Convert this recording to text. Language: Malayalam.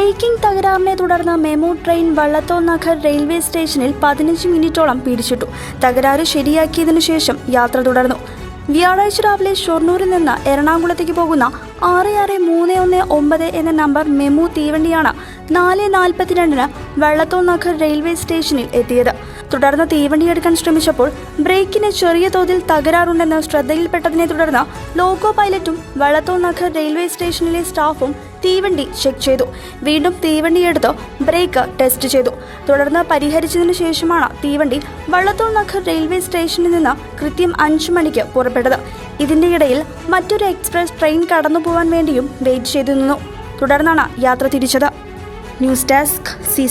Braking തകരാറിനെ തുടർന്ന് MEMU train Vallathol Nagar railway സ്റ്റേഷനിൽ പതിനഞ്ച് മിനിറ്റോളം പിടിച്ചിട്ടു. തകരാറ് ശരിയാക്കിയതിനു ശേഷം യാത്ര തുടർന്നു. വ്യാഴാഴ്ച രാവിലെ ഷൊർണൂരിൽ നിന്ന് എറണാകുളത്തേക്ക് പോകുന്ന ആറ് ആറ് മൂന്ന് ഒന്ന് ഒമ്പത് എന്ന നമ്പർ മെമു തീവണ്ടിയാണ് നാല് നാൽപ്പത്തിരണ്ടിന് നഗർ റെയിൽവേ സ്റ്റേഷനിൽ എത്തിയത്. തുടർന്ന് തീവണ്ടി എടുക്കാൻ ശ്രമിച്ചപ്പോൾ ബ്രേക്കിന് ചെറിയ തോതിൽ തകരാറുണ്ടെന്ന് ശ്രദ്ധയിൽപ്പെട്ടതിനെ തുടർന്ന് ലോക്കോ പൈലറ്റും വള്ളത്തോൾ നഗർ റെയിൽവേ സ്റ്റേഷനിലെ സ്റ്റാഫും തീവണ്ടി ചെക്ക് ചെയ്തു. വീണ്ടും തീവണ്ടി തീവണ്ടിയെടുത്ത് ബ്രേക്ക് ടെസ്റ്റ് ചെയ്തു. തുടർന്ന് പരിഹരിച്ചതിനു ശേഷമാണ് തീവണ്ടി വള്ളത്തോൾ നഗർ റെയിൽവേ സ്റ്റേഷനിൽ നിന്ന് കൃത്യം അഞ്ചു മണിക്ക് പുറപ്പെട്ടത്. ഇതിന്റെ ഇടയിൽ മറ്റൊരു എക്സ്പ്രസ് ട്രെയിൻ കടന്നു പോകാൻ വേണ്ടിയും വെയിറ്റ് ചെയ്തു നിന്നു തുടർന്നാണ് യാത്ര തിരിച്ചത്. News desk C